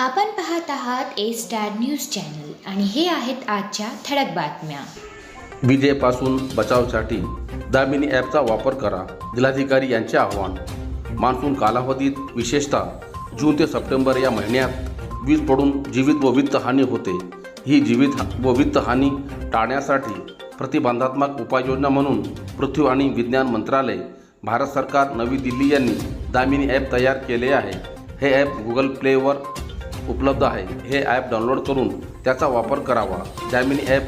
आपण पाहत आहात ए स्टार न्यूज चॅनल आणि हे आहेत आजच्या ठळक बातम्या. विजेपासून बचावसाठी दामिनी ॲपचा वापर करा जिल्हाधिकारी यांचे आव्हान. मान्सून कालावधीत विशेषतः जून ते सप्टेंबर या महिन्यात वीज पडून जीवित व वित्तहानी होते. ही जीवित व वित्तहानी टाळण्यासाठी प्रतिबंधात्मक उपाययोजना म्हणून पृथ्वी आणि विज्ञान मंत्रालय भारत सरकार नवी दिल्ली यांनी दामिनी ॲप तयार केले आहे. हे ॲप गुगल प्लेवर उपलब्ध आहे. हे ॲप डाउनलोड करून त्याचा वापर करावा. जॅमिनी ॲप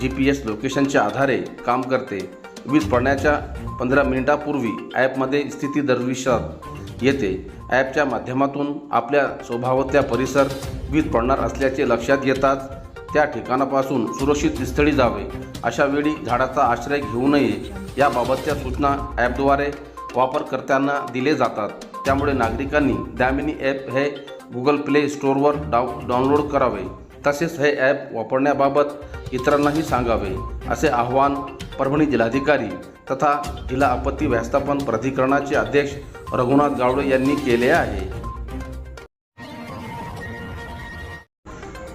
जी पी एस लोकेशनच्या आधारे काम करते. वीज पडण्याच्या पंधरा मिनिटापूर्वी ॲपमध्ये स्थिती दर्विशात येते. ॲपच्या माध्यमातून आपल्या स्वभावत्या परिसर वीज पडणार असल्याचे लक्षात येताच त्या ठिकाणापासून सुरक्षित स्थळी जावे. अशा वेळी झाडाचा आश्रय घेऊ नये याबाबतच्या सूचना ॲपद्वारे वापरकर्त्यांना दिले जातात. त्यामुळे नागरिकांनी दामिनी ॲप हे गुगल प्ले स्टोअरवर डाउ डाउनलोड करावे. तसेच हे ॲप वापरण्याबाबत इतरांनाही सांगावे असे आवाहन परभणी जिल्हाधिकारी तथा जिल्हा आपत्ती व्यवस्थापन प्राधिकरणाचे अध्यक्ष रघुनाथ गावडे यांनी केले आहे.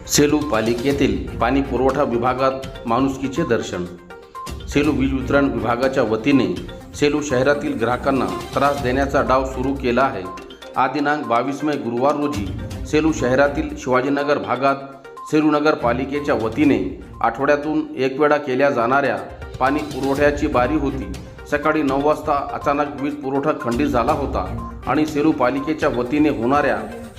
सेलू पालिकेतील पाणी पुरवठा विभागात माणुसकीचे दर्शन. सेलू वीज वितरण विभागाच्या वतीने सेलू शहरातील ग्राहकांना त्रास देण्याचा डाव सुरू केला आहे. आज दिनांक बावीस मे गुरुवार रोजी सेलू शहरातील शिवाजीनगर भागात सेलू नगरपालिकेच्या वतीने आठवड्यातून एक वेळा केल्या जाणाऱ्या पाणी पुरवठ्याची बारी होती. सकाळी नऊ वाजता अचानक वीज पुरवठा खंडित झाला होता आणि सेलू पालिकेच्या वतीने होणाऱ्या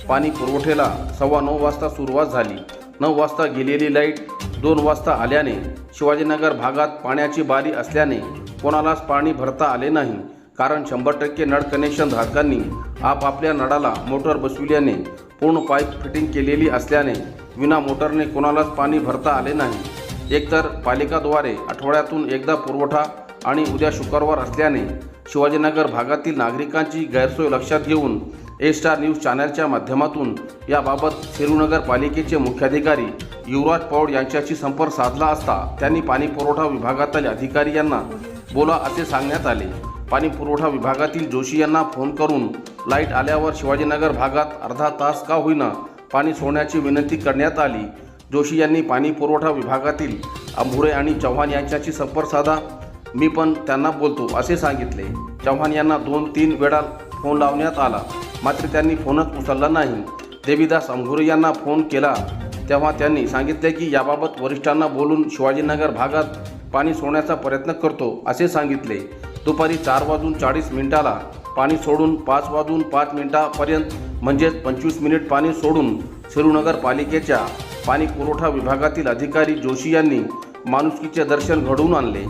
पाणी पुरवठ्याला सव्वा नऊ वाजता सुरुवात झाली. नऊ वाजता गेलेली लाइट दोन वाजता आल्याने शिवाजीनगर भागात पाण्याची बारी असल्याने कोणालाच पाणी भरता आले नाही. कारण शंभर टक्के नळ कनेक्शन धारकांनी आपापल्या नळाला मोटर बसविल्याने पूर्ण पाईप फिटिंग केलेली असल्याने विना मोटरने कोणालाच पाणी भरता आले नाही. एकतर पालिकाद्वारे आठवड्यातून एकदा पुरवठा आणि उद्या शुक्रवार असल्याने शिवाजीनगर भागातील नागरिकांची गैरसोय लक्षात घेऊन ए स्टार न्यूज चॅनलच्या माध्यमातून याबाबत सेरूनगर पालिकेचे मुख्याधिकारी युवराज पौड यांच्याशी संपर्क साधला असता त्यांनी पाणी पुरवठा विभागातील अधिकारी यांना बोला असे सांगण्यात आले. पाणी पुरवठा विभागातील जोशी यांना फोन करून लाइट आल्यावर शिवाजीनगर भागात अर्धा तास का होईना पाणी सोडण्याची विनंती करण्यात आली. जोशी यांनी पाणी पुरवठा विभागातील अंभुरे आणि चव्हाण यांच्याशी संपर्क साधा. मी पण त्यांना बोलतो असे सांगितले. चव्हाण यांना दोन तीन वेळा फोन लावण्यात आला. मात्र त्यांनी फोनच उचलला नाही. देवीदास अंभुरे यांना फोन केला तेव्हा त्यांनी सांगितले की याबाबत वरिष्ठांना बोलून शिवाजीनगर भागात पाणी सोडण्याचा प्रयत्न करतो असे सांगितले. दुपारी चार वाजून चाळीस मिनिटाला पाणी सोडून पाच वाजून पाच मिनिटापर्यंत म्हणजेच पंचवीस मिनिट पाणी सोडून सेरूनगर पालिकेच्या पाणी पुरवठा विभागातील अधिकारी जोशी यांनी माणुसकीचे दर्शन घडवून आणले.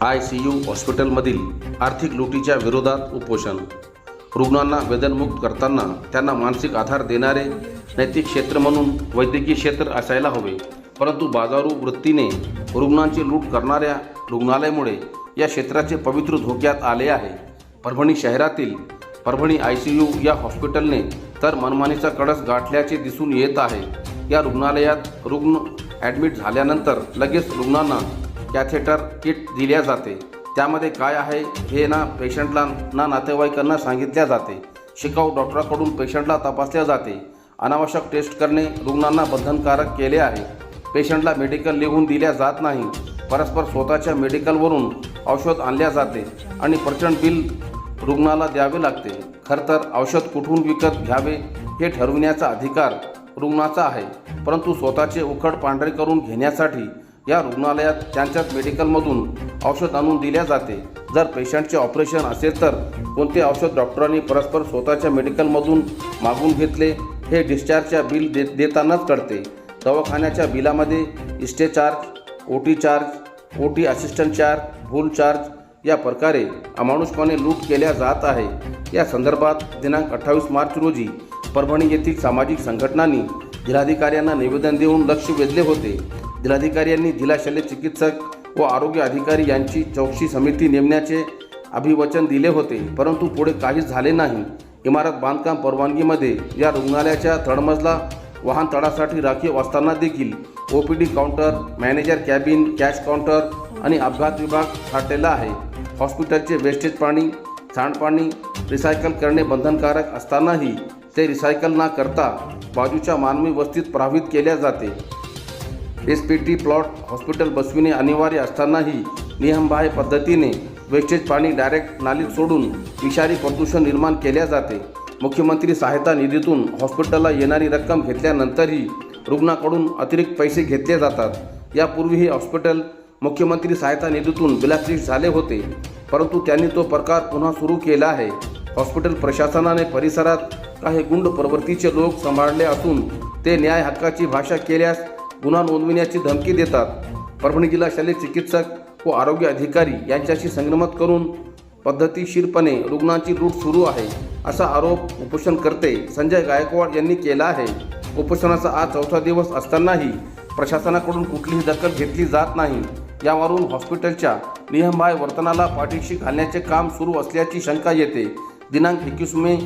आय सी यू हॉस्पिटलमधील आर्थिक लुटीच्या विरोधात उपोषण. रुग्णांना वेदनमुक्त करताना त्यांना मानसिक आधार देणारे नैतिक क्षेत्र म्हणून वैद्यकीय क्षेत्र असायला हवे. परंतु बाजारू वृत्तीने रुग्णांची लूट करणाऱ्या रुग्णालयामुळे या क्षेत्राचे पवित्र धोक्यात आले आहे. परभणी शहरातील परभणी आय सी यू या हॉस्पिटलने तर मनमानीचा कडस गाठल्याचे दिसून येत आहे. या रुग्णालयात रुग्ण ॲडमिट झाल्यानंतर लगेच रुग्णांना कॅथेटर किट दिल्या जाते. त्यामध्ये काय आहे हे ना पेशंटला ना नातेवाईकांना सांगितल्या जाते. शिकाऊ डॉक्टराकडून पेशंटला तपासल्या जाते. अनावश्यक टेस्ट करणे रुग्णांना बंधनकारक केले आहे. पेशंटला मेडिकल लिहून दिल्या जात नाही. परस्पर स्वतःच्या मेडिकलवरून औषध आणल्या जाते आणि प्रचंड बिल रुग्णाला द्यावे लागते. खरं तर औषध कुठून विकत घ्यावे हे ठरविण्याचा अधिकार रुग्णाचा आहे. परंतु स्वतःचे उखड पांढरे करून घेण्यासाठी या रुग्णालयात त्यांच्याच मेडिकलमधून औषध आणून दिल्या जाते. जर पेशंटचे ऑपरेशन असेल तर कोणते औषध डॉक्टरांनी परस्पर स्वतःच्या मेडिकलमधून मागून घेतले हे डिस्चार्जच्या बिल दे देतानाच कळते. दवाखान्याच्या बिलामध्ये stay charge OT charge OT assistant charge भूल चार्ज या प्रकारे अमानुषपणे लूट केल्या जात आहे. या संदर्भात दिनांक अठ्ठावीस मार्च रोजी परभणी येथील सामाजिक संघटनांनी जिल्हाधिकाऱ्यांना निवेदन देऊन लक्ष वेधले होते. जिल्हाधिकारी यांनी जिल्हा शल्य चिकित्सक व आरोग्य अधिकारी यांची चौकशी समिती नेमण्याचे अभिवचन दिले होते. परंतु पुढे काहीच झाले नाही. इमारत बांधकाम परवानगीमध्ये या रुग्णालयाच्या तळमजला वाहन तळासाठी राखीव असताना देखील OPD counter manager cabin cash counter आणि अपघात विभाग थाटलेला आहे. हॉस्पिटलचे वेस्टेज पाणी सांडपाणी रिसायकल करणे बंधनकारक असतानाही ते रिसायकल न करता बाजूच्या मानवी वस्तीत प्रभावित केल्या जाते. S P T plot hospital बसविणे अनिवार्य असतानाही नियमबाह्य पद्धतीने वेस्टेज पाणी डायरेक्ट नालीत सोडून विषारी प्रदूषण निर्माण केल्या जाते. मुख्यमंत्री सहायता निधीतून हॉस्पिटलला येणारी रक्कम घेतल्यानंतरही रुग्णाकडून अतिरिक्त पैसे घेतले जातात. यापूर्वी हे हॉस्पिटल मुख्यमंत्री सहायता निधीतून बिलासलिस्ट झाले होते परंतु त्यांनी तो प्रकार पुन्हा सुरू केला आहे. हॉस्पिटल प्रशासनाने परिसरात काही गुंड प्रवृत्तीचे लोक सांभाळले असून ते न्याय हक्काची भाषा केल्यास गुन्हा नोंदविण्याची धमकी देतात. परभणी जिल्हा शल्य चिकित्सक व आरोग्य अधिकारी यांच्याशी संगनमत करून पद्धतीशीरपणे रुग्णांची लूट सुरू आहे. असा आरोप उपोषणकर्ते संजय गायकवाड यांनी केला आहे. उपोषणाचा आज चौथा दिवस असतानाही प्रशासनाकडून कुठलीही दखल घेतली जात नाही. यावरून हॉस्पिटलच्या नियमबाह्य वर्तनाला पाठीशी घालण्याचे काम सुरू असल्याची शंका येते. दिनांक एकवीस मे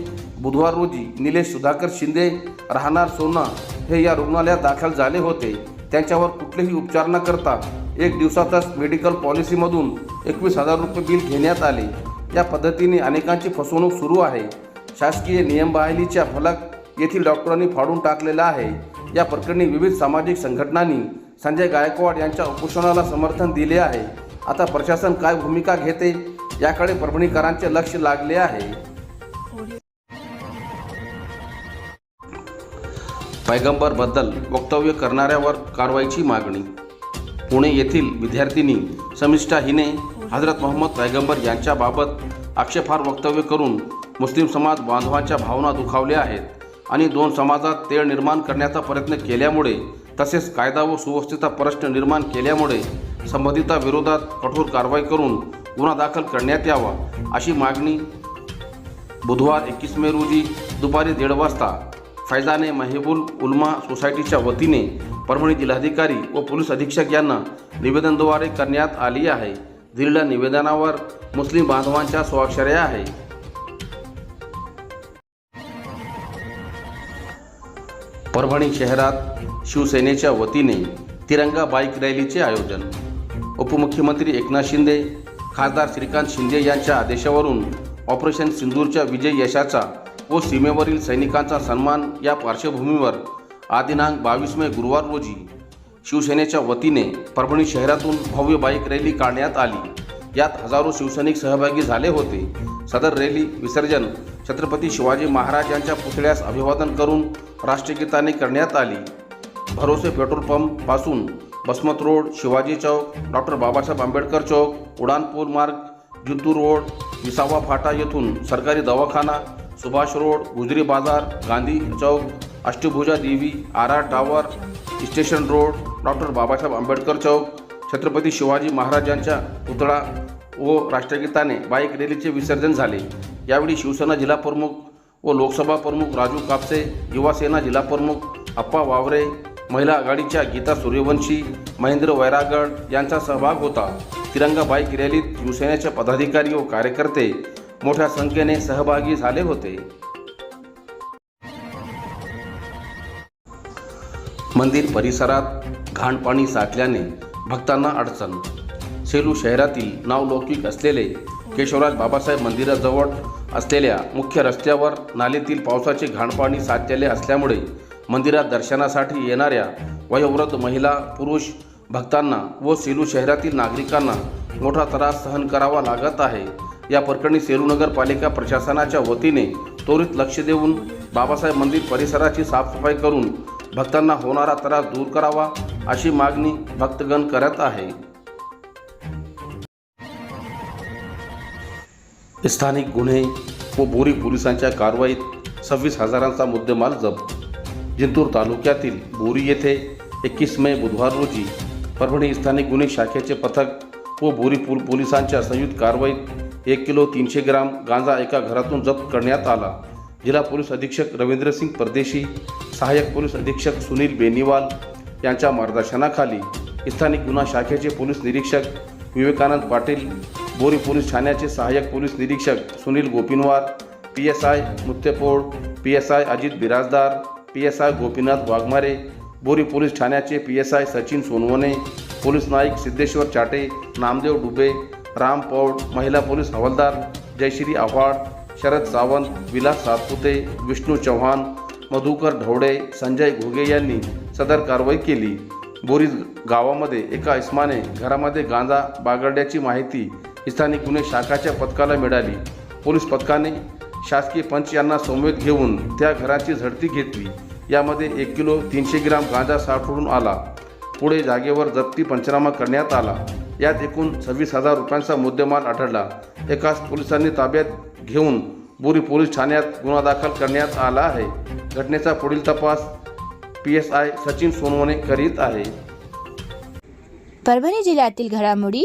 बुधवार रोजी निलेश सुधाकर शिंदे राहणार सोना हे या रुग्णालयात दाखल झाले होते. त्यांच्यावर कुठलेही उपचार न करता एक दिवसातच मेडिकल पॉलिसीमधून एकवीस हजार रुपये बिल घेण्यात आले. या पद्धतीने अनेकांची फसवणूक सुरू आहे. शासकीय नियमबायलीच्या फलक येथील डॉक्टरांनी फाडून टाकलेला आहे. या प्रकरणी विविध सामाजिक संघटनांनी संजय गायकवाड यांच्या उपोषणाला समर्थन दिले आहे. आता प्रशासन काय भूमिका घेते याकडे परभणीकरांचे लक्ष लागले आहे. पैगंबरबद्दल वक्तव्य करणाऱ्यावर कारवाईची मागणी. पुणे येथील विद्यार्थिनी समिष्ठा हिने हजरत मोहम्मद पैगंबर यांच्याबाबत आक्षेपार वक्तव्य करून मुस्लिम समाज बांधवांच्या भावना दुखावल्या आहेत आणि दोन समाजात तेळ निर्माण करण्याचा प्रयत्न केल्यामुळे तसेच कायदा व सुव्यवस्थेचा प्रश्न निर्माण केल्यामुळे संबंधिताविरोधात कठोर कारवाई करून गुन्हा दाखल करण्यात यावा अशी मागणी बुधवार एकवीस मे रोजी दुपारी दीड वाजता फैजाने महेबूल उल्मा सोसायटीच्या वतीने परभणी जिल्हाधिकारी व पोलीस अधीक्षक यांना निवेदनद्वारे करण्यात आली आहे. दिलेल्या निवेदनावर मुस्लिम बांधवांच्या स्वाक्षऱ्या आहे परभणी शहरात शिवसेनेच्या वतीने तिरंगा बाईक रॅलीचे आयोजन. उपमुख्यमंत्री एकनाथ शिंदे खासदार श्रीकांत शिंदे यांच्या आदेशावरून ऑपरेशन सिंदूरच्या विजय यशाचा व सीमेवरील सैनिकांचा सन्मान या पार्श्वभूमीवर आदिनांक बावीस मे गुरुवार रोजी शिवसेनेच्या वतीने परभणी शहरातून भव्य बाईक रॅली काढण्यात आली. यात हजारो शिवसैनिक सहभागी झाले होते. सदर रॅली विसर्जन छत्रपती शिवाजी महाराज यांच्या पुतळ्यास अभिवादन करून राष्ट्रगीताने करण्यात आली. भरोसे पेट्रोल पंपपासून बसमत रोड शिवाजी चौक डॉक्टर बाबासाहेब आंबेडकर चौक उडानपूल मार्ग जिंतूर रोड विसावा फाटा येथून सरकारी दवाखाना सुभाष रोड गुजरी बाजार गांधी चौक Ashtabhuja Devi R R tower station road doctor Babasaheb Ambedkar चौक छत्रपती शिवाजी महाराजांच्या पुतळा व राष्ट्रगीताने बाईक रॅलीचे विसर्जन झाले. यावेळी शिवसेना जिल्हाप्रमुख व लोकसभा प्रमुख राजू कापसे युवासेना जिल्हाप्रमुख अप्पा वावरे महिला आघाडीच्या गीता सूर्यवंशी महेंद्र वैरागड यांचा सहभाग होता. तिरंगा बाईक रॅलीत शिवसेनेचे पदाधिकारी व कार्यकर्ते मोठ्या संख्येने सहभागी झाले होते. मंदिर परिसरात घाणपाणी साठल्याने भक्तांना अडचण सेलू शहरातील नावलौकिक असलेले केशवराज बाबासाहेब मंदिराजवळ असलेल्या मुख्य रस्त्यावर नालीतील पावसाचे घाणपाणी साचलेले असल्यामुळे मंदिरात दर्शनासाठी येणाऱ्या वयोवृद्ध महिला पुरुष भक्तांना व सेलू शहरातील नागरिकांना मोठा त्रास सहन करावा लागत आहे. या प्रकरणी सेलू नगरपालिका प्रशासनाच्या वतीने त्वरित लक्ष देऊन बाबासाहेब मंदिर परिसराची साफसफाई करून भक्तांना होणारा त्रास दूर करावा अशी मागणी भक्तगण करत आहे. स्थानिक गुन्हे व बोरी पोलिसांच्या कारवाईत सव्वीस हजारांचा मुद्देमाल जप्त. जिंतूर तालुक्यातील बोरी येथे एकवीस मे बुधवार रोजी परभणी स्थानिक गुन्हे शाखेचे पथक व बोरी पोल पोलिसांच्या संयुक्त कारवाईत एक किलो तीनशे ग्राम गांजा एका घरातून जप्त करण्यात आला. जिल्हा पोलीस अधीक्षक रवींद्रसिंग परदेशी सहाय्यक पोलीस अधीक्षक सुनील बेनीवाल यांच्या मार्गदर्शनाखाली स्थानिक गुन्हा शाखेचे पोलीस निरीक्षक विवेकानंद पाटील बोरी पोलीस ठाण्याचे सहाय्यक पोलीस निरीक्षक Sunil Gopinwar PSI Muttepol PSI Ajit Birajdar PSI Gopinath Waghmare Bori police ठाण्याचे P S I Sachin Sonawane police नाईक सिद्धेश्वर चाटे नामदेव डुबे राम पौड महिला पोलीस हवालदार जयश्री आव्हाड शरद सावंत विलास सातपुते विष्णू चव्हाण मधुकर ढवडे संजय घुगे यांनी सदर कारवाई केली. बोरी गावामध्ये एका इस्माने घरामध्ये गांजा बागडल्याची माहिती स्थानिक गुन्हे शाखाच्या पथकाला मिळाली. पोलीस पथकाने शासकीय पंच यांना समवेत घेऊन त्या घराची झडती घेतली. यामध्ये एक किलो तीनशे ग्राम गांजा साठवून आला. पुढे जागेवर जप्ती पंचनामा करण्यात आला. यात एकूण सव्वीस हजार रुपयांचा मुद्देमाल आढळला. एकाच पोलिसांनी ताब्यात घेऊन बोरी पोलीस ठाण्यात गुन्हा दाखल करण्यात आला आहे. घटनेचा पुढील तपास P S I Sachin Sonawane करीत आहे. परभणी जिल्ह्यातील घडामोडी